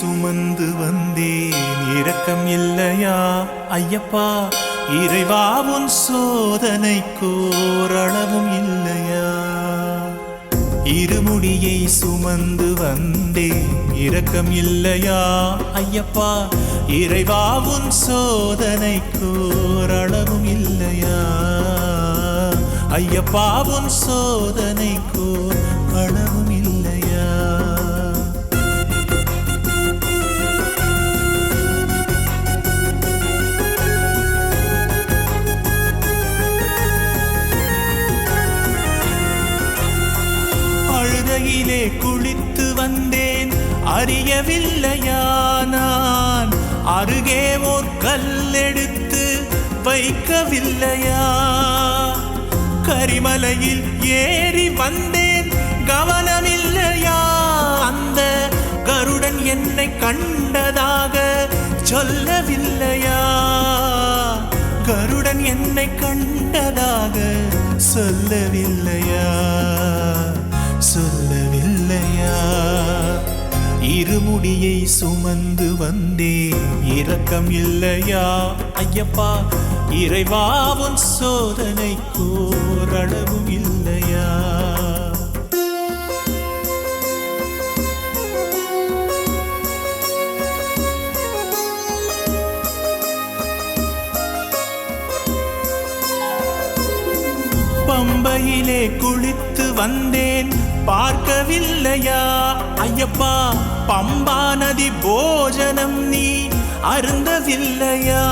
சுமந்து வந்தேன். இரக்கம் இல்லையா? ஐயப்பா இறைவா உன் சோதனை கோரளவும் இல்லையா? இருமுடியை சுமந்து வந்தேன். இரக்கம் இல்லையா? ஐயப்பா இறைவா சோதனை கோரளவும் இல்லையா? ஐயப்பா உன் சோதனை கோரளவும் கடலிலே குளித்து வந்தேன். அறியவில்லையா நான் அருகே ஓர் கல்லெடுத்து வைக்கவில்லையா? கரிமலையில் ஏறி வந்தேன். கவனமில்லையா? அந்த கருடன் என்னை கண்டதாக சொல்லவில்லையா? கருடன் என்னை கண்டதாக சொல்லவில்லையா? சொல்ல. இருமுடியை சுமந்து வந்தேன் இரக்கம் இல்லையா ஐயப்பா? இறைவாவும் சோதனைக்கோரளவும் இல்லையா? பம்பையிலே குளித்து வந்தேன். பார்க்கவில்லையா? ஐயப்பா பம்பா நதி போஜனம் நீ அருந்தவில்லையா?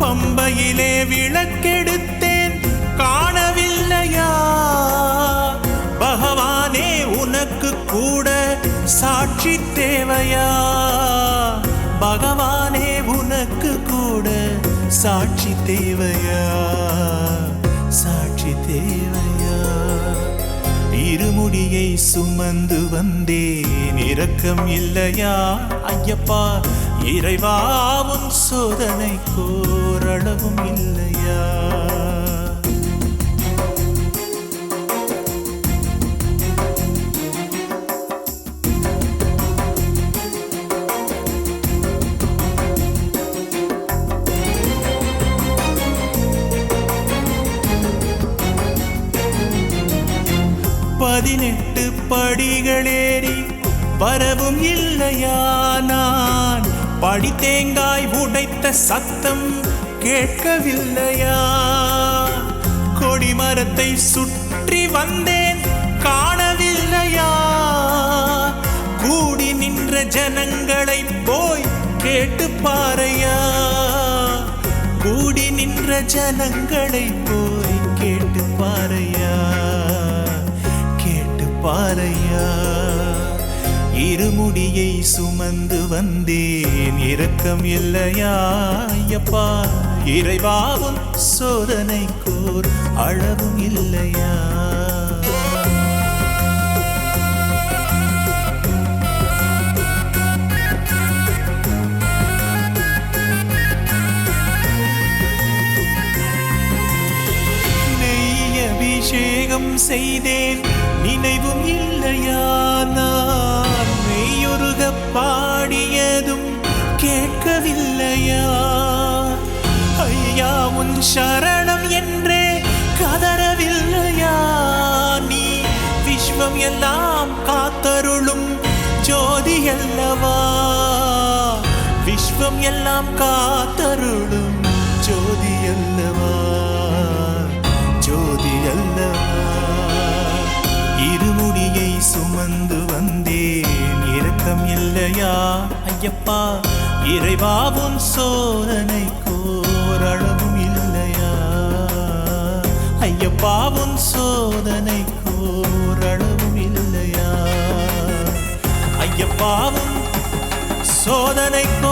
பம்பையிலே விளக்கெடுத்தேன் காணவில்லையா? பகவானே உனக்கு கூட சாட்சி தேவையா? பகவானே உனக்கு கூட சாட்சி தேவையா? முடியை சுமந்து வந்தேன். இரக்கம் இல்லையா ஐயப்பா? இறைவாவும் சோதனை கோரளவும் இல்லையா? பதினெட்டு படிகளேறி வரவும் இல்லையா நான்? படித்தேங்காய் உடைத்த சத்தம் கேட்கவில்லையா? கொடிமரத்தை சுற்றி வந்தேன் காணவில்லையா? கூடி நின்ற ஜனங்களை போய் கேட்டு பாறையா கூடி நின்ற ஜனங்களை போய் இருமுடியை சுமந்து வந்தேன். இரக்கம் இல்லையா ஐயப்பா இறைவாவும் சோதனைக்கோர் அளவும் இல்லையா? அபிஷேகம் செய்தேன். நினைவும் இல்லையா நான்? மெய்யுருக பாடியதும் கேட்கவில்லையா? ஐயா உன் சரணம் என்றே கதறவில்லையா? நீ விஸ்வம் எல்லாம் காத்தருளும் ஜோதி அல்லவா? விஸ்வம் எல்லாம் காத்தருளும் ஜோதி அல்லவா? ஜோதி அல்லவா? இருமுடியை சுமந்து ஐயப்பா இறைவாவும் சோதனை கோரளவும் இல்லையா? ஐயப்பாவும் சோதனை கோரளவும் இல்லையா? ஐயப்பாவும் சோதனை கோர்